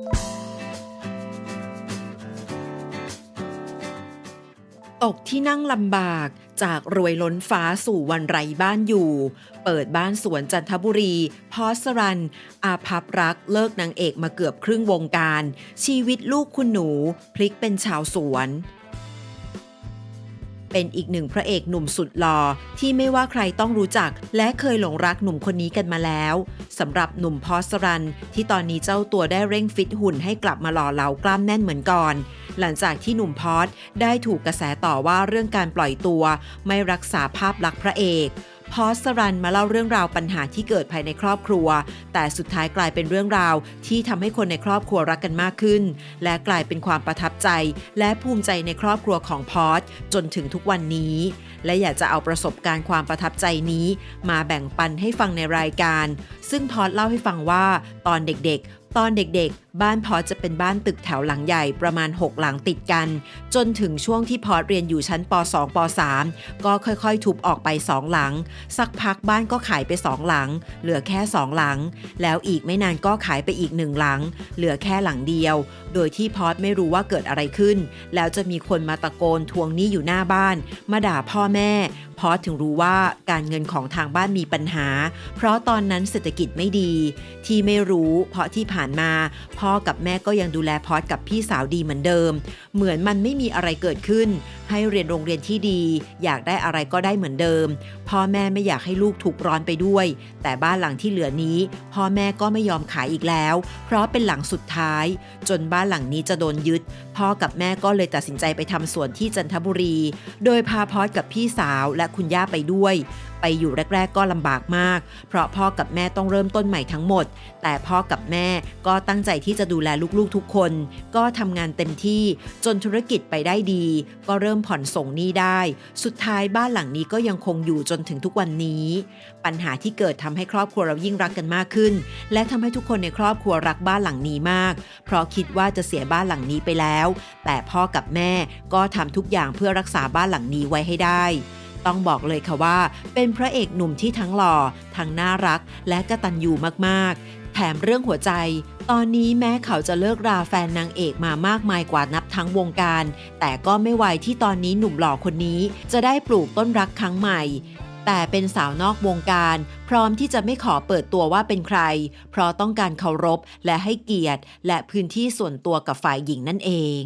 ตกที่นั่งลำบากจากรวยล้นฟ้าสู่วันไร้บ้านอยู่ เปิดบ้านสวนจันทบุรี พอสรัน อาภัพรักเลิกนางเอกมาเกือบครึ่งวงการ ชีวิตลูกคุณหนู พลิกเป็นชาวสวน เป็นอีกหนึ่งพระเอกหนุ่มสุดหล่อที่ไม่ว่าใครต้องรู้จัก และเคยหลงรักหนุ่มคนนี้กันมาแล้วสำหรับหนุ่มพอสรัน ที่ตอนนี้เจ้าตัวได้เร่งฟิตหุ่นให้กลับมาหล่อเหลากล้ามแน่นเหมือนก่อน หลังจากที่หนุ่มพอสได้ถูกกระแสต่อว่าเรื่องการปล่อยตัว ไม่รักษาภาพลักษณ์พระเอก พอสรันมาเล่าเรื่องราวปัญหาที่เกิดภายในครอบครัว แต่สุดท้ายกลายเป็นเรื่องราวที่ทำให้คนในครอบครัวรักกันมากขึ้น และกลายเป็นความประทับใจ และภูมิใจในครอบครัวของพอสจนถึงทุกวันนี้ และอยากจะเอาประสบการณ์ความประทับใจนี้ มาแบ่งปันให้ฟังในรายการ ซึ่งพอสเล่าให้ฟังว่าตอนเด็กๆ ตอนเด็กๆ บ้านพอจะเป็นบ้านตึกแถวหลังใหญ่ประมาณ 6 หลังติดกัน จนถึงช่วงที่พอเรียนอยู่ชั้นป .2 ป .3 ก็ค่อยๆ ทุบออกไป 2 หลัง สักพักบ้านก็ขายไป 2 หลัง เหลือแค่ 2 หลัง แล้วอีกไม่นานก็ขายไปอีกหนึ่งหลัง เหลือแค่หลังเดียว โดยที่พอสไม่รู้ว่าเกิดอะไรขึ้น แล้วจะมีคนมาตะโกนทวงหนี้อยู่หน้าบ้าน มาด่าพ่อแม่ พอสถึงรู้ว่าการเงินของทางบ้านมีปัญหา เพราะตอนนั้นเศรษฐกิจไม่ดี ที่ไม่รู้เพราะที่ผ่านมา พ่อกับแม่ก็ยังดูแลพอสกับพี่สาวดีเหมือนเดิม เหมือนมันไม่มีอะไรเกิดขึ้น ให้เรียนโรงเรียนที่ดี อยากได้อะไรก็ได้เหมือนเดิม พ่อแม่ไม่อยากให้ลูกถูกร้อนไปด้วย แต่บ้านหลังที่เหลือนี้ พ่อแม่ก็ไม่ยอมขายอีกแล้ว เพราะเป็นหลังสุดท้าย จนบ้านหลังนี้จะโดนยึด พ่อกับแม่ก็เลยตัดสินใจไปทำสวนที่จันทบุรี โดยพาพอสกับพี่สาวและคุณย่าไปด้วย ไปอยู่แรก ๆ ก็ลำบากมาก เพราะพ่อกับแม่ต้องเริ่มต้นใหม่ทั้งหมด แต่พ่อกับแม่ก็ตั้งใจที่จะดูแลลูกๆทุกคน ก็ทำงานเต็มที่จนธุรกิจไปได้ดี ก็เริ่มผ่อนส่งหนี้ได้ สุดท้ายบ้านหลังนี้ก็ยังคงอยู่จนถึงทุกวันนี้ ปัญหาที่เกิดทำให้ครอบครัวเรายิ่งรักกันมากขึ้น และทำให้ทุกคนในครอบครัวรักบ้านหลังนี้มาก เพราะคิดว่าจะเสียบ้านหลังนี้ไปแล้ว แต่พ่อกับแม่ก็ทำทุกอย่างเพื่อรักษาบ้านหลังนี้ไว้ให้ได้ ต้องบอกเลยค่ะว่า เป็นพระเอกหนุ่มที่ทั้งหล่อ ทั้งน่ารัก และกระตัญญูมากๆ แถมเรื่องหัวใจ ตอนนี้แม้เขาจะเลิกราแฟนนางเอกมามากมายกว่านับทั้งวงการ แต่ก็ไม่ไวที่ตอนนี้หนุ่มหล่อคนนี้ จะได้ปลูกต้นรักครั้งใหม่แต่เป็นสาวนอกวงการ พร้อมที่จะไม่ขอเปิดตัวว่าเป็นใคร เพราะต้องการเคารพและให้เกียรติ และพื้นที่ส่วนตัวกับฝ่ายหญิงนั่นเอง